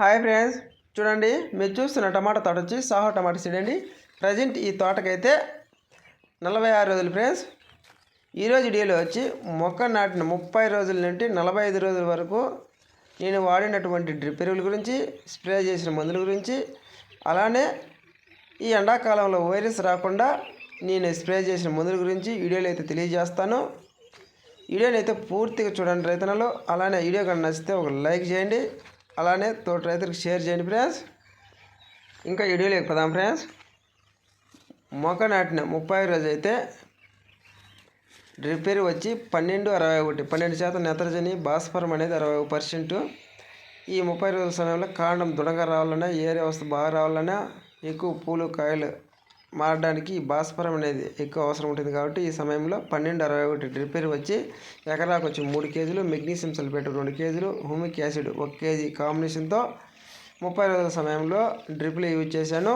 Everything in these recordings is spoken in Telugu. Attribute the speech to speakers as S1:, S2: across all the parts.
S1: Hi friends. చూడండి మీరు చూస్తున్న టమాటా తోట వచ్చి సాహో టమాటా సీడ్ అండి. ప్రజెంట్ ఈ తోటకైతే నలభై ఆరు రోజులు ఫ్రెండ్స్. ఈరోజు డీలో వచ్చి మొక్క నాటిన ముప్పై రోజుల నుండి నలభై ఐదు రోజుల వరకు నేను వాడినటువంటి డ్రిప్ ఎరువుల గురించి స్ప్రే చేసిన మందుల గురించి అలానే ఈ ఎండాకాలంలో వైరస్ రాకుండా నేను స్ప్రే చేసిన మందుల గురించి వీడియోలో అయితే తెలియజేస్తాను. వీడియోని అయితే పూర్తిగా చూడండి రైతన్నలు. అలానే వీడియో కానీ నచ్చితే ఒక లైక్ చేయండి. అలానే తోటి రైతులకు షేర్ చేయండి ఫ్రెండ్స్. ఇంకా వీడియోలోకి పదాం ఫ్రెండ్స్. మొక్క నాటిన ముప్పై రోజు అయితే రిపేర్ వచ్చి పన్నెండు అరవై ఒకటి పన్నెండు శాతం నత్రజని భాస్వరం అనేది అరవై ఒక పర్సెంట్. ఈ ముప్పై రోజుల సమయంలో కాండం దృఢంగా రావాలన్నా ఏరే వ్యవస్థ బాగా రావాలన్నా ఎక్కువ పూలు కాయలు మారడానికి భాస్వరం అనేది ఎక్కువ అవసరం ఉంటుంది కాబట్టి ఈ సమయంలో పన్నెండు అరవై ఒకటి రిపేర్ వచ్చి ఎకరాకు వచ్చి మూడు కేజీలు మెగ్నీషియం సల్ఫేట్ రెండు కేజీలు హూమిక్ యాసిడ్ ఒక కేజీ కాంబినేషన్తో ముప్పై రోజుల సమయంలో డ్రిప్లు యూజ్ చేశాను.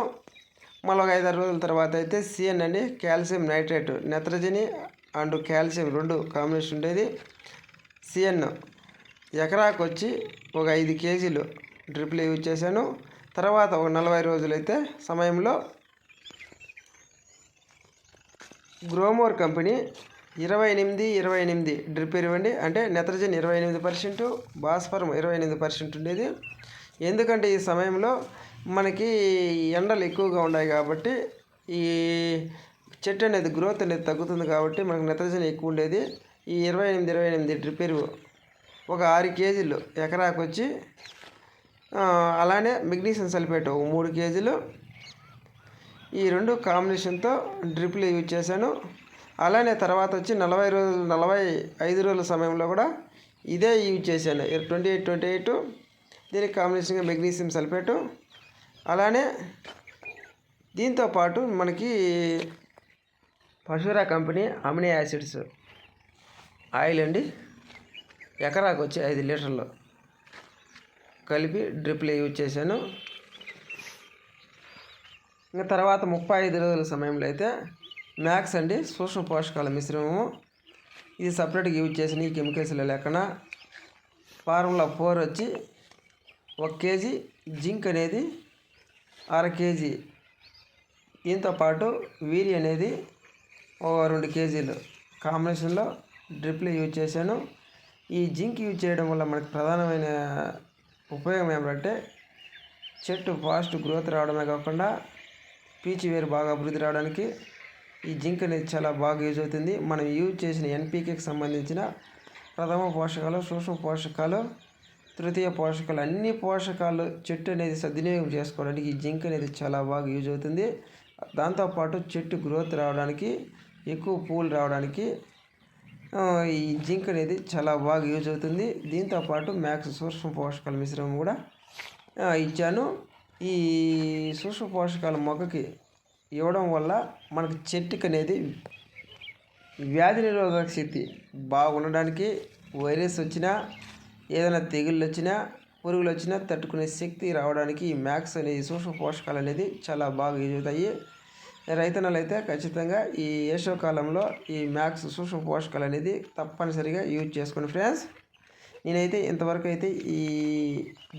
S1: మళ్ళీ ఒక ఐదారు రోజుల తర్వాత అయితే సిఎన్ అని కాల్షియం నైట్రేట్ నెత్రజని అండ్ కాల్షియం రెండు కాంబినేషన్ ఉండేది. సిఎన్ ఎకరాకు వచ్చి ఒక ఐదు కేజీలు డ్రిప్లు యూజ్ చేశాను. తర్వాత ఒక నలభై రోజులైతే సమయంలో గ్రోమోర్ కంపెనీ ఇరవై ఎనిమిది ఇరవై ఎనిమిది డ్రిప్ ఇవ్వండి. అంటే నెత్రజన్ ఇరవై ఎనిమిది పర్సెంట్ భాస్వరం ఇరవై ఎనిమిది పర్సెంట్ ఉండేది. ఎందుకంటే ఈ సమయంలో మనకి ఎండలు ఎక్కువగా ఉన్నాయి కాబట్టి ఈ చెట్టు అనేది గ్రోత్ అనేది తగ్గుతుంది కాబట్టి మనకు నెత్రజన్ ఎక్కువ ఉండేది. ఈ ఇరవై ఎనిమిది ఇరవై ఎనిమిది డ్రిప్ ఎరువు ఒక ఆరు కేజీలు ఎకరాకు వచ్చి అలానే మెగ్నీషియం సల్ఫేట్ మూడు కేజీలు ఈ రెండు కాంబినేషన్తో డ్రిప్లు యూజ్ చేశాను. అలానే తర్వాత వచ్చి నలభై రోజులు నలభై ఐదు రోజుల సమయంలో కూడా ఇదే యూజ్ చేశాను. ట్వంటీ ఎయిట్ ట్వంటీ ఎయిట్ దీనికి కాంబినేషన్గా మెగ్నీషియం సల్ఫేటు. అలానే దీంతో పాటు మనకి పశురా కంపెనీ అమినీ యాసిడ్స్ ఆయిల్ అండి. ఎకరాకు వచ్చి ఐదు లీటర్లు కలిపి డ్రిప్లు యూజ్ చేశాను. ఇంకా తర్వాత ముప్పై ఐదు రోజుల సమయంలో అయితే మ్యాక్స్ అండి సూక్ష్మ పోషకాల మిశ్రమము. ఇది సపరేట్గా యూజ్ చేసిన ఈ కెమికల్స్లో లేకుండా ఫార్ములా ఫోర్ వచ్చి ఒక కేజీ జింక్ అనేది అర కేజీ. దీంతో పాటు వీరి అనేది ఒక రెండు కేజీలు. కాంబినేషన్లో డ్రిప్లు యూజ్ చేశాను. ఈ జింక్ యూజ్ చేయడం వల్ల మనకు ప్రధానమైన ఉపయోగం ఏమిటంటే చెట్టు ఫాస్ట్ గ్రోత్ రావడమే కాకుండా పీచు వేరు బాగా అభివృద్ధి రావడానికి ఈ జింక్ అనేది చాలా బాగా యూజ్ అవుతుంది. మనం యూజ్ చేసిన ఎన్పీకేకి సంబంధించిన ప్రథమ పోషకాలు సూక్ష్మ పోషకాలు తృతీయ పోషకాలు అన్ని పోషకాలు చెట్టు అనేది సద్వినియోగం చేసుకోవడానికి ఈ జింక్ అనేది చాలా బాగా యూజ్ అవుతుంది. దాంతోపాటు చెట్టు గ్రోత్ రావడానికి ఎక్కువ పూలు రావడానికి ఈ జింక్ అనేది చాలా బాగా యూజ్ అవుతుంది. దీంతోపాటు మ్యాక్స్ సూక్ష్మ పోషకాల మిశ్రమం కూడా ఇచ్చాను. ఈ సూక్ష్మ పోషకాలు మొక్కకి ఇవ్వడం వల్ల మనకి చెట్టుకి అనేది వ్యాధి నిరోధక శక్తి బాగుండడానికి వైరస్ వచ్చినా ఏదైనా తెగుళ్ళు వచ్చినా పురుగులు వచ్చినా తట్టుకునే శక్తి రావడానికి ఈ మ్యాక్స్ అనేది సూక్ష్మ పోషకాలు అనేది చాలా బాగా యూజ్ అవుతాయి. రైతన్నలు అయితే ఖచ్చితంగా ఈ కాలంలో ఈ మ్యాక్స్ సూక్ష్మ పోషకాలు అనేది తప్పనిసరిగా యూజ్ చేసుకోండి ఫ్రెండ్స్. నేనైతే ఇంతవరకు అయితే ఈ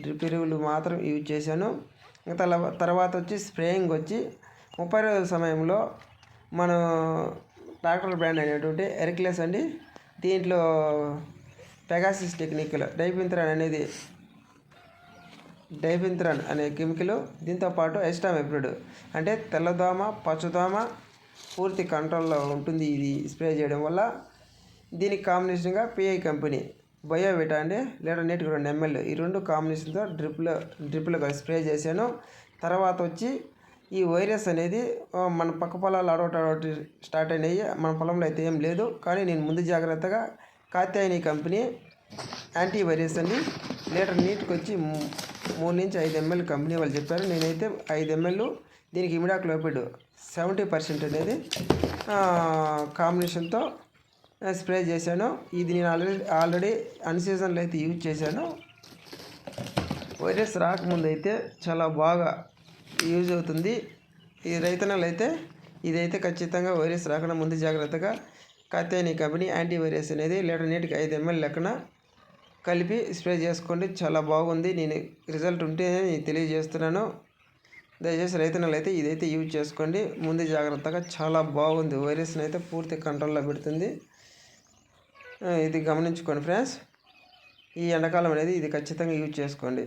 S1: డ్రిప్ ఎరువులు మాత్రం యూజ్ చేశాను. తర్వాత వచ్చి స్ప్రేయింగ్ వచ్చి ముప్పై రోజుల సమయంలో మనం ట్రాక్టర్ బ్రాండ్ అనేటువంటి ఎరిక్లెస్ అండి. దీంట్లో పెగాసిస్ టెక్నిక్లో డైపింత్రాన్ అనేది డైపింత్రాన్ అనే కెమికల్ దీంతోపాటు ఎస్టామెప్రిడ్ అంటే తెల్లదోమ పచ్చదోమ పూర్తి కంట్రోల్లో ఉంటుంది. ఇది స్ప్రే చేయడం వల్ల దీనికి కాంబినేషన్గా పిఐ కంపెనీ బయోవిటా అండి లీటర్ నీటికి రెండు ఎంఎల్. ఈ రెండు కాంబినేషన్తో డ్రిప్లో డ్రిప్లో స్ప్రే చేశాను. తర్వాత వచ్చి ఈ వైరస్ అనేది మన పక్క పొలాలు అడవటి అడవటి స్టార్ట్ అయినాయి. మన పొలంలో అయితే ఏం లేదు. కానీ నేను ముందు జాగ్రత్తగా కాత్యాయని కంపెనీ యాంటీ వైరస్ అండి. లీటర్ నీటికి వచ్చి మూడు నుంచి ఐదు ఎంఎల్ కంపెనీ వాళ్ళు చెప్పారు. నేనైతే ఐదు ఎంఎల్ దీనికి ఇమిడాక్లోపిడ్ సెవెంటీ పర్సెంట్ అనేది కాంబినేషన్తో స్ప్రే చేశాను. ఇది నేను ఆల్రెడీ ఆల్రెడీ అన్సీజన్లో అయితే యూజ్ చేశాను. వైరస్ రాకముందు అయితే చాలా బాగా యూజ్ అవుతుంది. ఈ రైతనాలు అయితే ఇదైతే ఖచ్చితంగా వైరస్ రాకుండా ముందు జాగ్రత్తగా కత్తేని కంపెనీ యాంటీ వైరస్ అనేది లీటర్ నీటికి ఐదు ఎంఎల్ లెక్కన కలిపి స్ప్రే చేసుకోండి. చాలా బాగుంది. నేను రిజల్ట్ ఉంటే నేను తెలియజేస్తున్నాను. దయచేసి రైతనాలు అయితే ఇదైతే యూజ్ చేసుకోండి. ముందు జాగ్రత్తగా చాలా బాగుంది. వైరస్ని అయితే పూర్తి కంట్రోల్లో పెడుతుంది. ఇది గమనించుకోండి ఫ్రెండ్స్. ఈ ఎండాకాలం అనేది ఇది ఖచ్చితంగా యూజ్ చేసుకోండి.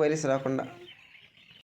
S1: వైరస్ రాకుండా.